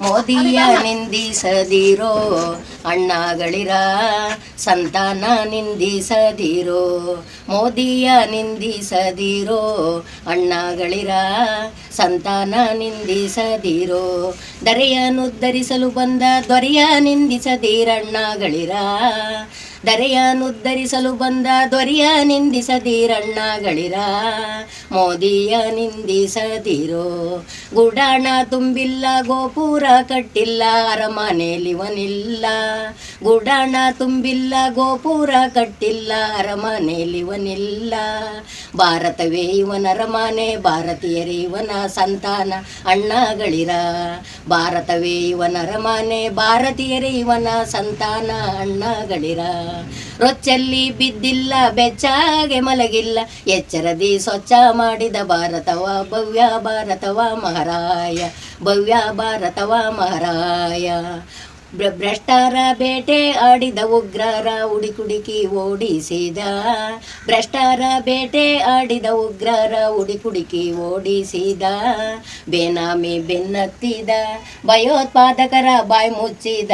ಮೋದಿಯ ನಿಂದಿಸದಿರೋ ಅಣ್ಣಗಳಿರ ಸಂತಾನ ನಿಂದಿಸದಿರೋ ಮೋದಿಯ ನಿಂದಿಸದಿರೋ ಅಣ್ಣಗಳಿರ ಸಂತಾನ ನಿಂದಿಸದಿರೋ ದರೆಯನ್ನುದ್ಧರಿಸಲು ಬಂದ ದೊರೆಯ ನಿಂದಿಸದಿರಣ್ಣಗಳಿರ ದರೆಯನ್ನುದ್ಧರಿಸಲು ಬಂದ ದೊರೆಯ ನಿಂದಿಸದಿರಣ್ಣಗಳಿರ ಮೋದಿಯ ನಿಂದಿಸದಿರೋ ಗುಡಾಣ ತುಂಬಿಲ್ಲ, ಗೋಪುರ ಕಟ್ಟಿಲ್ಲ ಅರಮನೆಲಿವನಿಲ್ಲ ಗುಡಾಣ ತುಂಬಿಲ್ಲ, ಗೋಪುರ ಕಟ್ಟಿಲ್ಲ ಅರಮನೆಲಿವನಿಲ್ಲ ಭಾರತವೇ ಇವನ ಅರಮನೆ ಭಾರತೀಯರೇ ಇವನ ಸಂತಾನ ಅಣ್ಣಗಳಿರ ಭಾರತವೇ ಇವನ ಅರಮನೆ ಭಾರತೀಯರೇ ಇವನ ಸಂತಾನ ಅಣ್ಣಗಳಿರ ರೊಚ್ಚಲ್ಲಿ ಬಿದ್ದಿಲ್ಲ ಬೆಚ್ಚಾಗೆ ಮಲಗಿಲ್ಲ. ಎಚ್ಚರದಿ ಸ್ವಚ್ಛ ಮಾಡಿದ ಭಾರತವ ಭವ್ಯ ಭಾರತವ ಮಹಾರಾಯ ಭವ್ಯ ಭಾರತವ ಮಹಾರಾಯ. ಭ್ರಷ್ಟರ ಬೇಟೆ ಆಡಿದ ಉಗ್ರರ ಉಡಿಕುಡಿಕಿ ಓಡಿಸಿದ. ಭ್ರಷ್ಟರ ಬೇಟೆ ಆಡಿದ ಉಗ್ರರ ಉಡಿಕುಡಿಕಿ ಓಡಿಸಿದ. ಬೇನಾಮಿ ಬೆನ್ನತ್ತಿದ, ಭಯೋತ್ಪಾದಕರ ಬಾಯಿ ಮುಚ್ಚಿದ,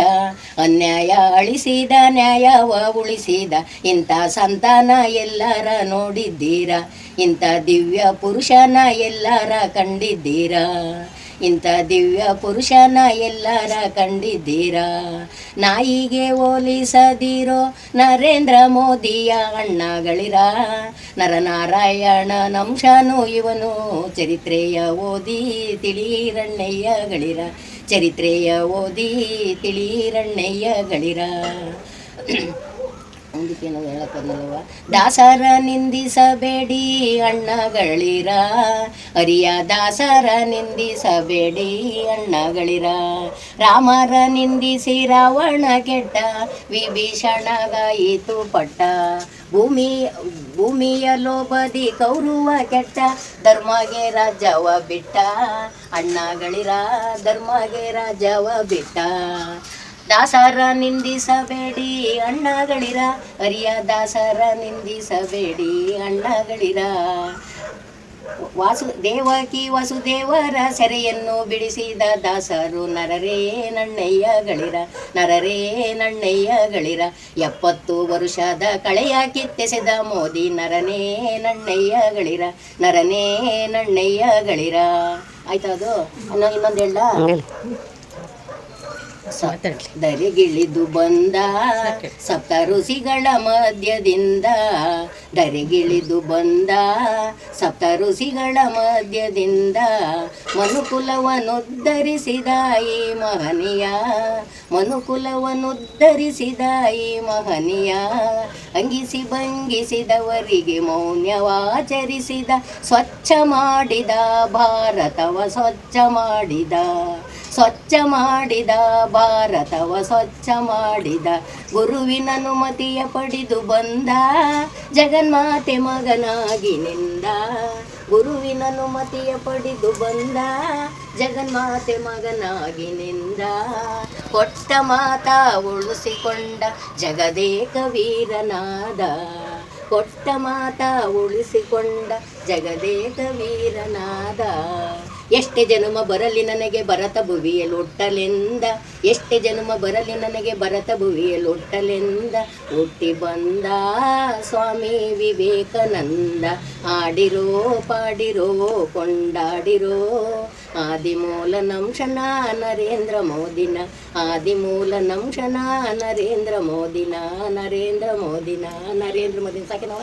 ಅನ್ಯಾಯ ಅಳಿಸಿದ, ನ್ಯಾಯವ ಉಳಿಸಿದ. ಇಂಥ ಸಂತಾನ ಎಲ್ಲರ ನೋಡಿದ್ದೀರಾ? ಇಂಥ ದಿವ್ಯ ಪುರುಷನ ಎಲ್ಲರ ಕಂಡಿದ್ದೀರಾ? ಇಂಥ ದಿವ್ಯ ಪುರುಷನ ಎಲ್ಲರ ಕಂಡಿದ್ದೀರಾ? ನಾಯಿಗೆ ಹೋಲಿಸದಿರೋ ನರೇಂದ್ರ ಮೋದಿಯ ಅಣ್ಣಗಳಿರ ನರನಾರಾಯಣ ನಂಶನು ಇವನು ಚರಿತ್ರೆಯ ಓದಿ ತಿಳಿರಣ್ಣಯ್ಯಗಳಿರ ಚರಿತ್ರೆಯ ಓದಿ ಮುಂದಕ್ಕೇನೋ ಹೇಳಕ್ಕಲ್ಲವ ದಾಸರ ನಿಂದಿಸಬೇಡಿ ಅಣ್ಣಗಳಿರ. ಅರಿಯ ದಾಸರ ನಿಂದಿಸಬೇಡಿ ಅಣ್ಣಗಳಿರ. ರಾಮರ ನಿಂದಿಸಿ ರಾವಣ ಕೆಟ್ಟ, ವಿಭೀಷಣಗಾಯಿತು ಪಟ್ಟ. ಭೂಮಿ, ಭೂಮಿಯ ಲೋಭದಿ ಕೌರುವ ಕೆಟ್ಟ, ಧರ್ಮಗೆ ರಾಜವ ಬಿಟ್ಟ. ಅಣ್ಣಗಳಿರ, ಧರ್ಮಗೆ ರಾಜವ ಬಿಟ್ಟ. ದಾಸರ ನಿಂದಿಸಬೇಡಿ ಅಣ್ಣಗಳಿರ. ಅರಿಯ ದಾಸರ ನಿಂದಿಸಬೇಡಿ ಅಣ್ಣಗಳಿರ. ವಾಸು, ದೇವಕಿ ವಸುದೇವರ ಸೆರೆಯನ್ನು ಬಿಡಿಸಿದ ದಾಸರು ನರರೇ ನಣ್ಣಯ್ಯಗಳಿರ. ನರರೇ ನಣ್ಣಯ್ಯಗಳಿರ. ಎಪ್ಪತ್ತು ವರುಷದ ಕಳೆಯ ಕಿತ್ತೆಸೆದ ಮೋದಿ ನರನೇ ನಣ್ಣಯ್ಯಗಳಿರ. ನರನೇ ನಣ್ಣಯ್ಯಗಳಿರ. ಆಯ್ತಾ ಅದು? ಇನ್ನೊಂದು ಹೇಳ. ದರೆಗಿಳಿದು ಬಂದ ಸಪ್ತ ಋಷಿಗಳ ಮಧ್ಯದಿಂದ. ದರೆಗಿಳಿದು ಬಂದ ಸಪ್ತ ಋಷಿಗಳ ಮಧ್ಯದಿಂದ ಮನುಕುಲವನ್ನುದ್ಧರಿಸಿದಾಯಿ ಮಹನೀಯ. ಮನುಕುಲವನ್ನುದ್ಧರಿಸಿದ ಈ ಮಹನೀಯ. ಅಂಗಿಸಿ ಭಂಗಿಸಿದವರಿಗೆ ಮೌನ್ಯವಾಚರಿಸಿದ ಸ್ವಚ್ಛ ಮಾಡಿದ ಭಾರತವ ಸ್ವಚ್ಛ ಮಾಡಿದ. ಸ್ವಚ್ಛ ಮಾಡಿದ ಭಾರತವ, ಸ್ವಚ್ಛ ಮಾಡಿದ ಗುರುವಿನ ಅನುಮತಿಯ ಪಡೆದು ಬಂದ ಜಗನ್ಮಾತೆ ಮಗನಾಗಿ ನಿಂದ. ಗುರುವಿನ ಅನುಮತಿಯ ಪಡೆದು ಬಂದ ಜಗನ್ಮಾತೆ ಮಗನಾಗಿ ನಿಂದ. ಕೊಟ್ಟ ಮಾತ ಉಳಿಸಿಕೊಂಡ ಜಗದೇಕ ವೀರನಾದ. ಕೊಟ್ಟ ಮಾತ ಉಳಿಸಿಕೊಂಡ ಜಗದೇಕ ವೀರನಾದ. ಎಷ್ಟೇ ಜನುಮ ಬರಲಿ ನನಗೆ ಭರತ ಭುವಿಯಲ್ಲಿ ಒಟ್ಟಲೆಂದ ಎಷ್ಟೇ ಜನುಮ ಬರಲಿ ನನಗೆ ಭರತ ಭುವಿಯಲ್ಲಿ ಒಟ್ಟಲೆಂದ ಹುಟ್ಟಿ ಬಂದ ಸ್ವಾಮಿ ವಿವೇಕಾನಂದ. ಆಡಿರೋ ಪಾಡಿರೋ, ಕೊಂಡಾಡಿರೋ ಆದಿಮೂಲ ನಂಶನ ನರೇಂದ್ರ ಮೋದಿನ ಆದಿಮೂಲ ನಂಶನ ನರೇಂದ್ರ ಮೋದಿನ ನರೇಂದ್ರ ಮೋದಿನ ನರೇಂದ್ರ ಮೋದಿನ. ಸಾಕಿನವ